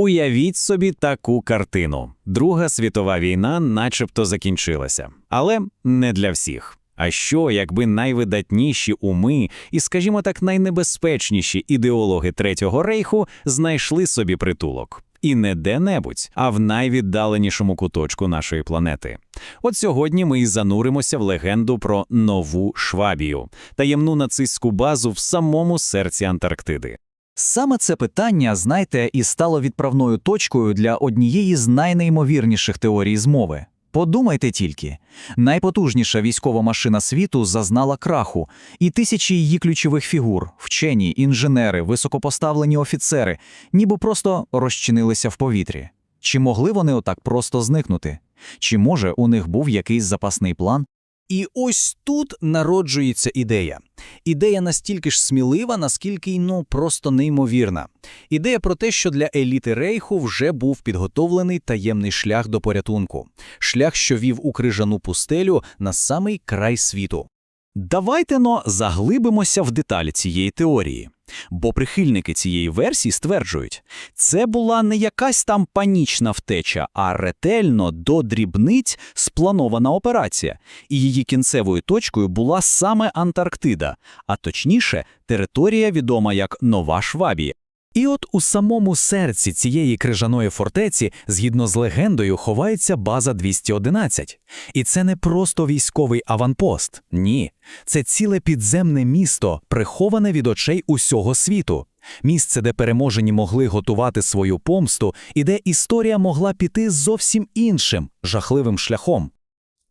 Уявіть собі таку картину. Друга світова війна начебто закінчилася, але не для всіх. А що, якби найвидатніші уми і, скажімо так, найнебезпечніші ідеологи Третього рейху знайшли собі притулок? І не де-небудь, а в найвіддаленішому куточку нашої планети. От сьогодні ми і зануримося в легенду про нову Швабію, таємну нацистську базу в самому серці Антарктиди. Саме це питання, знаєте, і стало відправною точкою для однієї з найнеймовірніших теорій змови. Подумайте тільки, найпотужніша військова машина світу зазнала краху, і тисячі її ключових фігур, вчені, інженери, високопоставлені офіцери, ніби просто розчинилися в повітрі. Чи могли вони отак просто зникнути? Чи може у них був якийсь запасний план? І ось тут народжується ідея. Ідея настільки ж смілива, наскільки й ну просто неймовірна. Ідея про те, що для еліти рейху вже був підготовлений таємний шлях до порятунку, шлях, що вів у крижану пустелю на самий край світу. Давайте но заглибимося в деталі цієї теорії. Бо прихильники цієї версії стверджують, це була не якась там панічна втеча, а ретельно до дрібниць спланована операція, і її кінцевою точкою була саме Антарктида, а точніше, територія відома як Нова Швабія. І от у самому серці цієї крижаної фортеці, згідно з легендою, ховається база 211. І це не просто військовий аванпост. Ні, це ціле підземне місто, приховане від очей усього світу. Місце, де переможені могли готувати свою помсту, і де історія могла піти зовсім іншим, жахливим шляхом.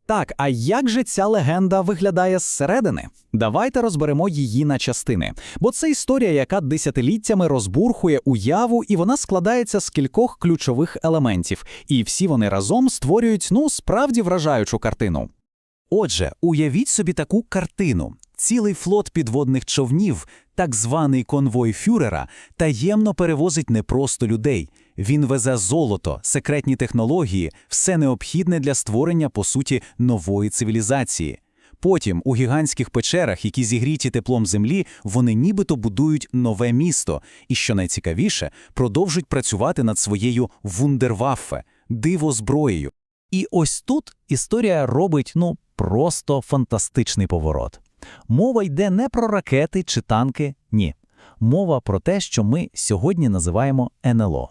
Так, а як же ця легенда виглядає зсередини? Давайте розберемо її на частини. Бо це історія, яка десятиліттями розбурхує уяву, і вона складається з кількох ключових елементів, і всі вони разом створюють ну справді вражаючу картину. Отже, уявіть собі таку картину. Цілий флот підводних човнів, так званий конвой фюрера, таємно перевозить не просто людей. Він везе золото, секретні технології, все необхідне для створення, по суті, нової цивілізації. Потім у гігантських печерах, які зігріті теплом землі, вони нібито будують нове місто і, що найцікавіше, продовжують працювати над своєю вундерваффе – диво-зброєю. І ось тут історія робить ну просто фантастичний поворот. Мова йде не про ракети чи танки, ні. Мова про те, що ми сьогодні називаємо НЛО.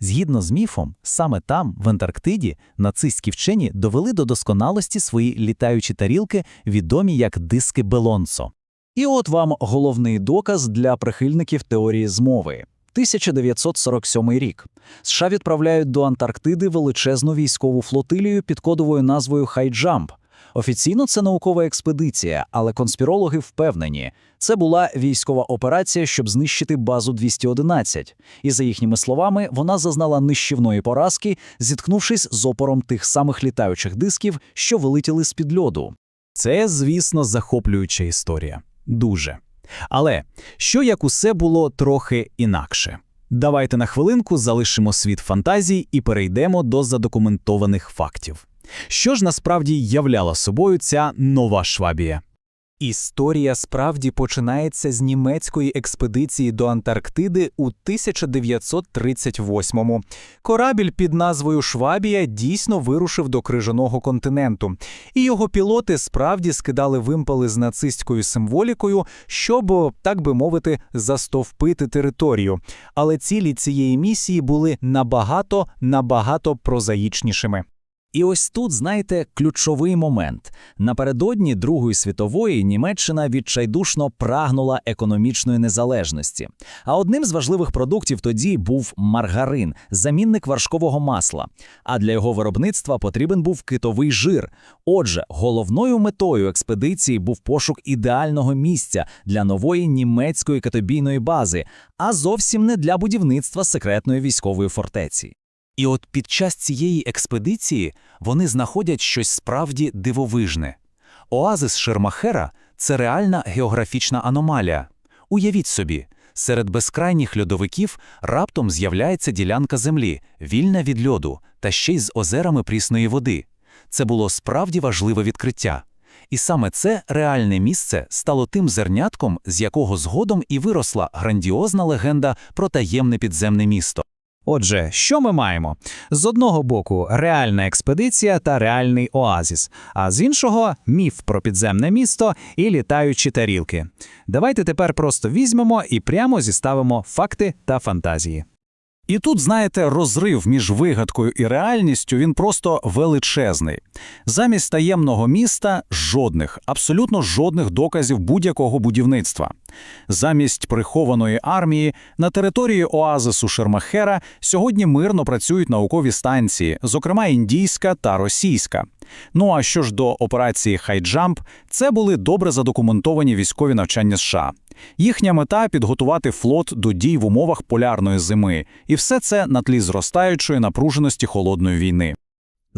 Згідно з міфом, саме там, в Антарктиді, нацистські вчені довели до досконалості свої літаючі тарілки, відомі як диски Белонсо. І от вам головний доказ для прихильників теорії змови. 1947 рік США відправляють до Антарктиди величезну військову флотилію під кодовою назвою Хайджамп. Офіційно це наукова експедиція, але конспірологи впевнені, це була військова операція, щоб знищити базу 211. І за їхніми словами, вона зазнала нищівної поразки, зіткнувшись з опором тих самих літаючих дисків, що вилетіли з під льоду. Це, звісно, захоплююча історія. Дуже. Але що як усе було трохи інакше? Давайте на хвилинку залишимо світ фантазій і перейдемо до задокументованих фактів. Що ж насправді являла собою ця нова Швабія? Історія справді починається з німецької експедиції до Антарктиди у 1938-му. Корабель під назвою Швабія дійсно вирушив до крижаного континенту, і його пілоти справді скидали вимпели з нацистською символікою, щоб, так би мовити, застовпити територію. Але цілі цієї місії були набагато набагато прозаїчнішими. І ось тут, знаєте, ключовий момент. Напередодні Другої світової Німеччина відчайдушно прагнула економічної незалежності. А одним з важливих продуктів тоді був маргарин, замінник вершкового масла. А для його виробництва потрібен був китовий жир. Отже, головною метою експедиції був пошук ідеального місця для нової німецької китобійної бази, а зовсім не для будівництва секретної військової фортеці. І от під час цієї експедиції вони знаходять щось справді дивовижне. Оазис Шермахера це реальна географічна аномалія. Уявіть собі, серед безкрайніх льодовиків раптом з'являється ділянка землі, вільна від льоду, та ще й з озерами прісної води. Це було справді важливе відкриття. І саме це реальне місце стало тим зернятком, з якого згодом і виросла грандіозна легенда про таємне підземне місто. Отже, що ми маємо? З одного боку реальна експедиція та реальний оазіс, а з іншого міф про підземне місто і літаючі тарілки. Давайте тепер просто візьмемо і прямо зіставимо факти та фантазії. І тут, знаєте, розрив між вигадкою і реальністю він просто величезний. Замість таємного міста жодних, абсолютно жодних доказів будь-якого будівництва. Замість прихованої армії на території оазису Шермахера сьогодні мирно працюють наукові станції, зокрема індійська та російська. Ну а що ж до операції Хайджамп, це були добре задокументовані військові навчання США. Їхня мета підготувати флот до дій в умовах полярної зими, і все це на тлі зростаючої напруженості холодної війни.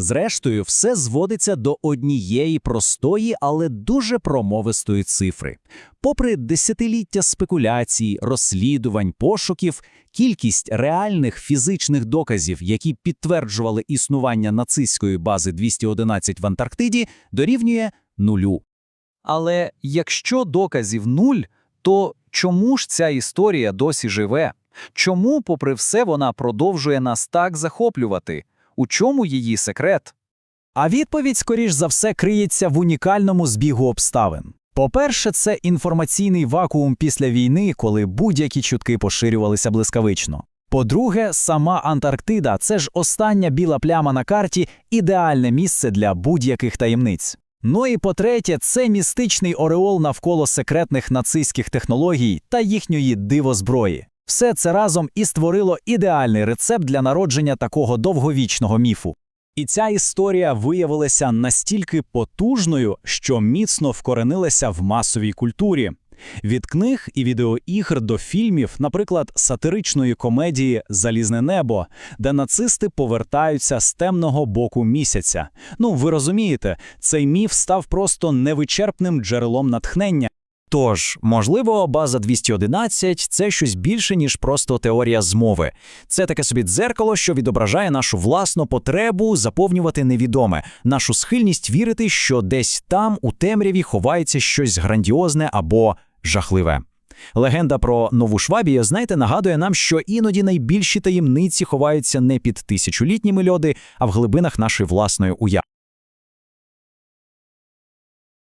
Зрештою, все зводиться до однієї простої, але дуже промовистої цифри. Попри десятиліття спекуляцій, розслідувань, пошуків, кількість реальних фізичних доказів, які підтверджували існування нацистської бази 211 в Антарктиді, дорівнює нулю. Але якщо доказів нуль, то чому ж ця історія досі живе? Чому, попри все, вона продовжує нас так захоплювати? У чому її секрет? А відповідь, скоріш за все, криється в унікальному збігу обставин. По-перше, це інформаційний вакуум після війни, коли будь-які чутки поширювалися блискавично. По-друге, сама Антарктида це ж остання біла пляма на карті, ідеальне місце для будь-яких таємниць. Ну і по-третє, це містичний ореол навколо секретних нацистських технологій та їхньої дивозброї. Все це разом і створило ідеальний рецепт для народження такого довговічного міфу. І ця історія виявилася настільки потужною, що міцно вкоренилася в масовій культурі. Від книг і відеоігр до фільмів, наприклад, сатиричної комедії Залізне небо, де нацисти повертаються з темного боку місяця. Ну, ви розумієте, цей міф став просто невичерпним джерелом натхнення. Тож, можливо, база 211 – це щось більше, ніж просто теорія змови. Це таке собі дзеркало, що відображає нашу власну потребу заповнювати невідоме, нашу схильність вірити, що десь там, у темряві, ховається щось грандіозне або жахливе. Легенда про нову Швабію, знаєте, нагадує нам, що іноді найбільші таємниці ховаються не під тисячолітніми льоди, а в глибинах нашої власної уяви.